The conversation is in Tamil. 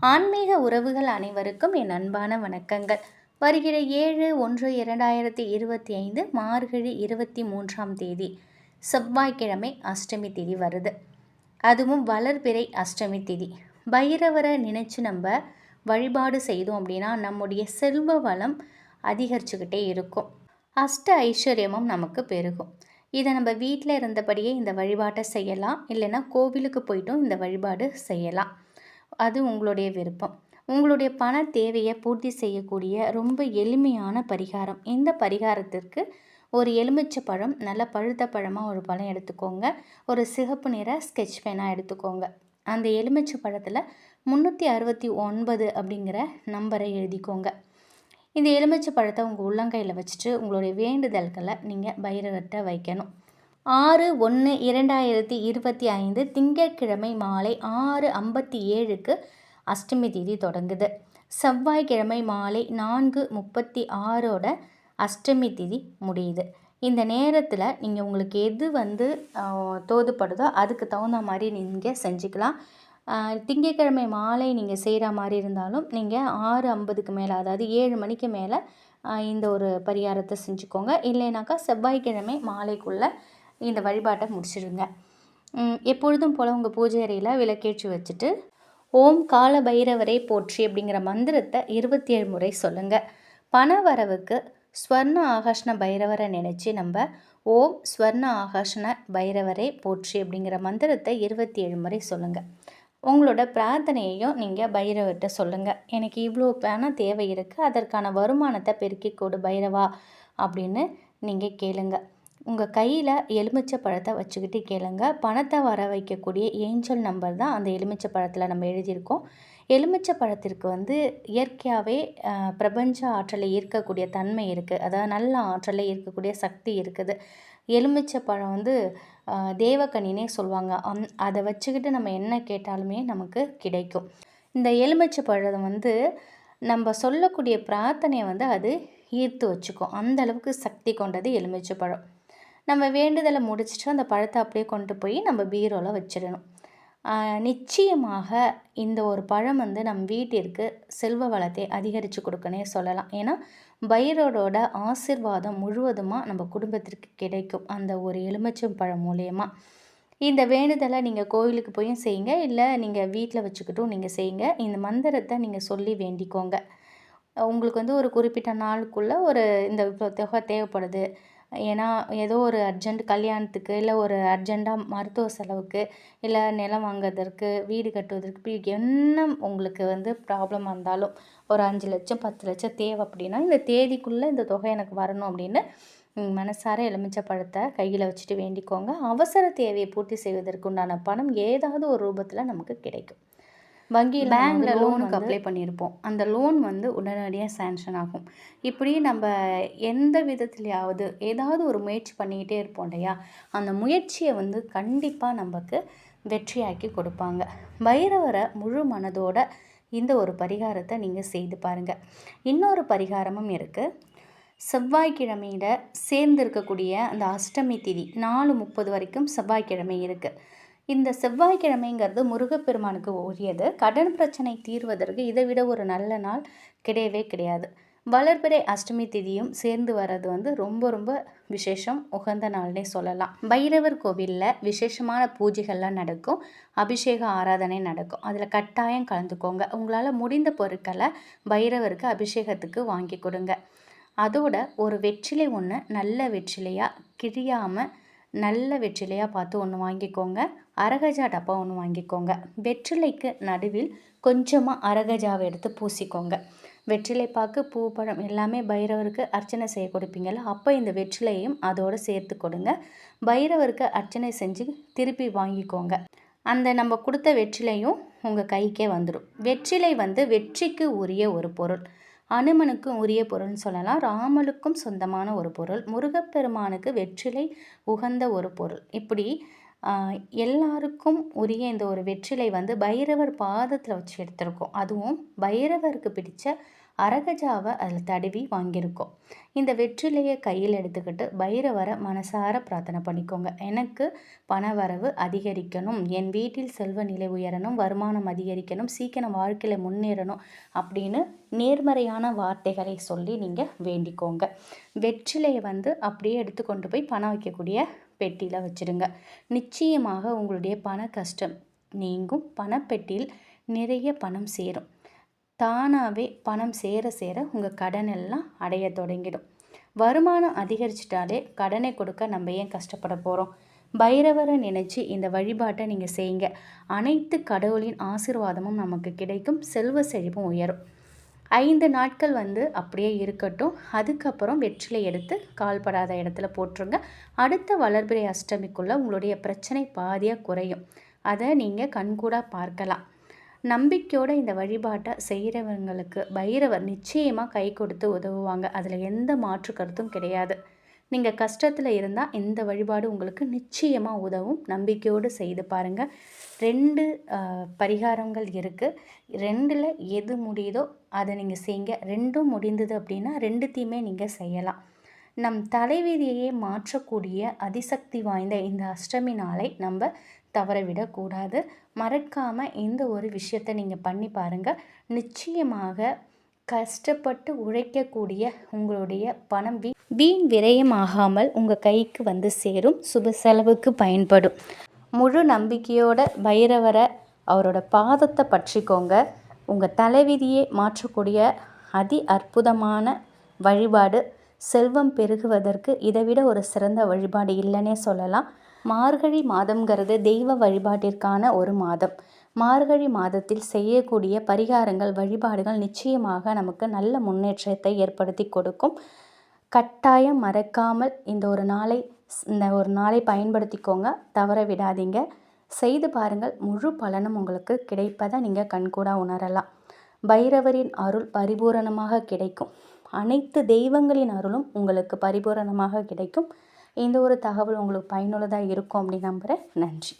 ஆன்மீக உறவுகள் அனைவருக்கும் என் அன்பான வணக்கங்கள். வருகிற ஏழு ஒன்று இரண்டாயிரத்தி இருபத்தி ஐந்து மார்கழி இருபத்தி மூன்றாம் தேதி செவ்வாய்க்கிழமை அஷ்டமி திதி வருது. அதுவும் வளர்பிறை அஷ்டமி திதி. பைரவரை நினச்சி நம்ம வழிபாடு செய்தோம் அப்படின்னா நம்முடைய செல்வ வளம் அதிகரிச்சுக்கிட்டே இருக்கும். அஷ்ட ஐஸ்வர்யமும் நமக்கு பெருகும். இதை நம்ம வீட்டில் இருந்தபடியே இந்த வழிபாட்டை செய்யலாம். இல்லைன்னா கோவிலுக்கு போயிட்டும் இந்த வழிபாடு செய்யலாம். அது உங்களுடைய விருப்பம். உங்களுடைய பண தேவையை பூர்த்தி செய்யக்கூடிய ரொம்ப எளிமையான பரிகாரம். இந்த பரிகாரத்திற்கு ஒரு எலுமிச்சை பழம் நல்ல பழுத்த பழமாக ஒரு பழம் எடுத்துக்கோங்க. ஒரு சிகப்பு நிற ஸ்கெட்ச் பேனாக எடுத்துக்கோங்க. அந்த எலுமிச்சை பழத்தில் முந்நூற்றி அறுபத்தி ஒன்பது அப்படிங்கிற நம்பரை எழுதிக்கோங்க. இந்த எலுமிச்சை பழத்தை உங்கள் உள்ளங்கையில் வச்சுட்டு உங்களுடைய வேண்டுதல்களை நீங்கள் பைரவர்கிட்ட வைக்கணும். ஆறு ஒன்று இரண்டாயிரத்தி இருபத்தி ஐந்து திங்கட்கிழமை மாலை ஆறு ஐம்பத்தி ஏழுக்கு அஷ்டமி தேதி தொடங்குது. செவ்வாய்க்கிழமை மாலை நான்கு முப்பத்தி ஆறோட அஷ்டமி திதி முடியுது. இந்த நேரத்தில் நீங்கள் உங்களுக்கு எது வந்து தோதுப்படுதோ அதுக்கு தகுந்த மாதிரி நீங்கள் செஞ்சுக்கலாம். திங்கட்கிழமை மாலை நீங்கள் செய்கிற மாதிரி இருந்தாலும் நீங்கள் ஆறு ஐம்பதுக்கு மேலே அதாவது ஏழு மணிக்கு மேலே இந்த ஒரு பரிகாரத்தை செஞ்சுக்கோங்க. இல்லைனாக்கா செவ்வாய்க்கிழமை மாலைக்குள்ளே இந்த வழிபாட்டை முடிச்சிடுங்க எப்பொழுதும் போல் உங்கள் பூஜை அறையில் விளக்கேற்றி வச்சுட்டு ஓம் கால பைரவரை போற்றி அப்படிங்கிற மந்திரத்தை இருபத்தி ஏழு முறை சொல்லுங்கள் பண வரவுக்கு ஸ்வர்ண ஆகாஷ்ண பைரவரை நினச்சி நம்ம ஓம் ஸ்வர்ண ஆகாஷ்ண பைரவரை போற்றி அப்படிங்கிற மந்திரத்தை இருபத்தி ஏழு முறை சொல்லுங்கள் உங்களோட பிரார்த்தனையையும் நீங்கள் பைரவர்கிட்ட சொல்லுங்கள் எனக்கு இவ்வளோ பணம் தேவை இருக்குது அதற்கான வருமானத்தை பெருக்கிக் கொடு பைரவா அப்படின்னு நீங்கள் கேளுங்கள் உங்கள் கையில் எலுமிச்சை பழத்தை வச்சுக்கிட்டு கேளுங்க. பணத்தை வர வைக்கக்கூடிய ஏஞ்சல் நம்பர் தான் அந்த எலுமிச்சை பழத்தில் நம்ம எழுதியிருக்கோம். எலுமிச்சை பழத்திற்கு வந்து இயற்கையாகவே பிரபஞ்ச ஆற்றலை ஈர்க்கக்கூடிய தன்மை இருக்குது அதாவது நல்ல ஆற்றலை ஈர்க்கக்கூடிய சக்தி இருக்குது. எலுமிச்சை பழம் வந்து தேவக்கனினே சொல்லுவாங்க. அந் அதை வச்சுக்கிட்டு நம்ம என்ன கேட்டாலுமே நமக்கு கிடைக்கும். இந்த எலுமிச்சை பழம் வந்து நம்ம சொல்லக்கூடிய பிரார்த்தனையை வந்து அது ஈர்த்து வச்சுக்கும். அந்த அளவுக்கு சக்தி கொண்டது எலுமிச்சை பழம். நம்ம வேண்டுதலை முடிச்சுட்டு அந்த பழத்தை அப்படியே கொண்டு போய் நம்ம பீரோவில் வச்சிடணும். நிச்சயமாக இந்த ஒரு பழம் வந்து நம் வீட்டிற்கு செல்வ வளத்தை அதிகரித்து கொடுக்கனே சொல்லலாம். ஏன்னா பைரோடோட ஆசிர்வாதம் முழுவதுமாக நம்ம குடும்பத்திற்கு கிடைக்கும் அந்த ஒரு எலுமிச்சம் பழம் மூலயமா. இந்த வேண்டுதலை நீங்கள் கோவிலுக்கு போயும் செய்யுங்க இல்லை நீங்கள் வீட்டில் வச்சுக்கிட்டும் நீங்கள் செய்யுங்க. இந்த மந்திரத்தை நீங்கள் சொல்லி வேண்டிக்கோங்க. உங்களுக்கு வந்து ஒரு குறிப்பிட்ட நாளுக்குள்ளே ஒரு இந்த தொகை தேவைப்படுது. ஏன்னா ஏதோ ஒரு அர்ஜெண்ட் கல்யாணத்துக்கு இல்லை ஒரு அர்ஜெண்ட்டாக மருத்துவ செலவுக்கு இல்லை நிலம் வாங்குறதற்கு வீடு கட்டுவதற்கு என்ன உங்களுக்கு வந்து ப்ராப்ளம் வந்தாலும் ஒரு அஞ்சு லட்சம் பத்து லட்சம் தேவை அப்படின்னா இந்த தேதிக்குள்ளே இந்த தொகை எனக்கு வரணும் அப்படின்னு மனசார எலுமிச்சை பழத்தை கையில் வச்சுட்டு வேண்டிக்கோங்க. அவசர தேவையை பூர்த்தி செய்வதற்கு உண்டான பணம் ஏதாவது ஒரு ரூபத்தில் நமக்கு கிடைக்கும். வங்கியில் பேங்கில் லோனுக்கு அப்ளை பண்ணியிருப்போம். அந்த லோன் வந்து உடனடியாக சேங்ஷன் ஆகும். இப்படி நம்ம எந்த விதத்துலையாவது ஏதாவது ஒரு முயற்சி பண்ணிக்கிட்டே இருப்போம் இல்லையா? அந்த முயற்சியை வந்து கண்டிப்பாக நமக்கு வெற்றியாக்கி கொடுப்பாங்க. பைரவரை முழு மனதோட இந்த ஒரு பரிகாரத்தை நீங்கள் செய்து பாருங்கள் இன்னொரு பரிகாரமும் இருக்குது செவ்வாய்க்கிழமையில் சேர்ந்து இருக்கக்கூடிய அந்த அஷ்டமி திதி நாலு முப்பது வரைக்கும் செவ்வாய்க்கிழமை இருக்குது இந்த செவ்வாய்க்கிழமைங்கிறது முருகப்பெருமானுக்கு உரியது. கடன் பிரச்சனை தீர்வதற்கு இதை விட ஒரு நல்ல நாள் கிடையவே கிடையாது. வளர்பிறை அஷ்டமி திதியும் சேர்ந்து வர்றது வந்து ரொம்ப ரொம்ப விசேஷம் உகந்த நாள்னே சொல்லலாம். பைரவர் கோவிலில் விசேஷமான பூஜைகள்லாம் நடக்கும். அபிஷேக ஆராதனை நடக்கும். அதில் கட்டாயம் கலந்துக்கோங்க. உங்களால் முடிந்த பொருட்களை பைரவருக்கு அபிஷேகத்துக்கு வாங்கி கொடுங்க. அதோட ஒரு வெற்றிலை ஒன்று நல்ல வெற்றிலையாக கிழியாமல் நல்ல வெற்றிலையாக பார்த்து ஒன்று வாங்கிக்கோங்க. அரகஜா டப்பா ஒன்று வாங்கிக்கோங்க. வெற்றிலைக்கு நடுவில் கொஞ்சமாக அரகஜாவை எடுத்து பூசிக்கோங்க. வெற்றிலை பாக்கு பூ பழம் எல்லாமே பைரவருக்கு அர்ச்சனை செய்ய கொடுப்பீங்கள்ல அப்போ இந்த வெற்றிலையும் அதோடு சேர்த்து கொடுங்க. பைரவருக்கு அர்ச்சனை செஞ்சு திருப்பி வாங்கிக்கோங்க. அந்த நம்ம கொடுத்த வெற்றிலையும் உங்கள் கைக்கே வந்துடும் வெற்றிலை வந்து வெற்றிக்கு உரிய ஒரு பொருள். அனுமனுக்கும் உரிய பொருள்னு சொல்லலாம். ராமனுக்கும் சொந்தமான ஒரு பொருள். முருகப்பெருமானுக்கு வெற்றிலை உகந்த ஒரு பொருள். இப்படி எல்லாருக்கும் உரிய இந்த ஒரு வெற்றிலை வந்து பைரவர் பாதத்தில் வச்சு எடுத்திருக்கோம். அதுவும் பைரவருக்கு பிடிச்ச அரகஜாவை அதில் தடவி வாங்கியிருக்கோம். இந்த வெற்றிலையை கையில் எடுத்துக்கிட்டு பைரவரை மனசார பிரார்த்தனை பண்ணிக்கோங்க. எனக்கு பணவரவு அதிகரிக்கணும் என் வீட்டில் செல்வ நிலை உயரணும் வருமானம் அதிகரிக்கணும் சீக்கிரம் வாழ்க்கையில் முன்னேறணும் அப்படின்னு நேர்மறையான வார்த்தைகளை சொல்லி நீங்கள் வேண்டிக்கோங்க. வெற்றிலையை வந்து அப்படியே எடுத்து கொண்டு போய் பணம் வைக்கக்கூடிய பெட்டியில் வச்சுடுங்க. நிச்சயமாக உங்களுடைய பண கஷ்டம் நீங்கும். பணப்பெட்டியில் நிறைய பணம் சேரும். தானாகவே பணம் சேர சேர உங்கள் கடன் எல்லாம் அடைய தொடங்கிடும். வருமானம் அதிகரிச்சிட்டாலே கடனை கொடுக்க நம்ம ஏன் கஷ்டப்பட போகிறோம் பைரவரை நினச்சி இந்த வழிபாட்டை நீங்கள் செய்யுங்க. அனைத்து கடவுளின் ஆசிர்வாதமும் நமக்கு கிடைக்கும். செல்வ செழிப்பும் உயரும். ஐந்து நாட்கள் வந்து அப்படியே இருக்கட்டும். அதுக்கப்புறம் வெற்றிலை எடுத்து கால்படாத இடத்துல போட்டுருங்க. அடுத்த வளர்பிறை அஷ்டமிக்குள்ளே உங்களுடைய பிரச்சனை பாதியாக குறையும். அதை நீங்கள் கண்கூடாக பார்க்கலாம். நம்பிக்கையோடு இந்த வழிபாட்டை செய்கிறவங்களுக்கு பைரவர் நிச்சயமாக கை கொடுத்து உதவுவாங்க. அதில் எந்த மாற்று கருத்தும் கிடையாது. நீங்கள் கஷ்டத்தில் இருந்தால் இந்த வழிபாடு உங்களுக்கு நிச்சயமாக உதவும். நம்பிக்கையோடு செய்து பாருங்கள் ரெண்டு பரிகாரங்கள் இருக்குது ரெண்டில் எது முடியுதோ அதை நீங்கள் செய்யுங்க ரெண்டும் முடிந்தது அப்படின்னா ரெண்டுத்தையுமே நீங்கள் செய்யலாம். நம் தலைவிதியையே மாற்றக்கூடிய அதிசக்தி வாய்ந்த இந்த அஷ்டமி நாளை நம்ம தவறவிடக்கூடாது மறக்காமல் இந்த ஒரு விஷயத்தை நீங்கள் பண்ணி பாருங்கள் நிச்சயமாக கஷ்டப்பட்டு உழைக்கக்கூடிய உங்களுடைய பணம் வீ வீண் விரயமாகாமல் உங்கள் கைக்கு வந்து சேரும். சுப செலவுக்கு பயன்படும். முழு நம்பிக்கையோட பைரவரை அவரோட பாதத்தை பற்றிக்கோங்க. உங்கள் தலைவிதியை மாற்றக்கூடிய அதி அற்புதமான வழிபாடு செல்வம் பெருகுவதற்கு இதைவிட ஒரு சிறந்த வழிபாடு இல்லைன்னே சொல்லலாம். மார்கழி மாதம்ங்கிறது தெய்வ வழிபாட்டிற்கான ஒரு மாதம். மார்கழி மாதத்தில் செய்யக்கூடிய பரிகாரங்கள் வழிபாடுகள் நிச்சயமாக நமக்கு நல்ல முன்னேற்றத்தை ஏற்படுத்தி கொடுக்கும். கட்டாயம் மறக்காமல் இந்த ஒரு நாளை இந்த ஒரு நாளை பயன்படுத்திக்கோங்க. தவற விடாதீங்க. செய்து பாருங்கள். முழு பலனும் உங்களுக்கு கிடைப்பதை நீங்கள் கண்கூடாக உணரலாம். பைரவரின் அருள் பரிபூரணமாக கிடைக்கும். அனைத்து தெய்வங்களின் அருளும் உங்களுக்கு பரிபூரணமாக கிடைக்கும். இந்த ஒரு தகவல் உங்களுக்கு பயனுள்ளதாக இருக்கும் அப்படின்னு நம்புகிறேன் நன்றி.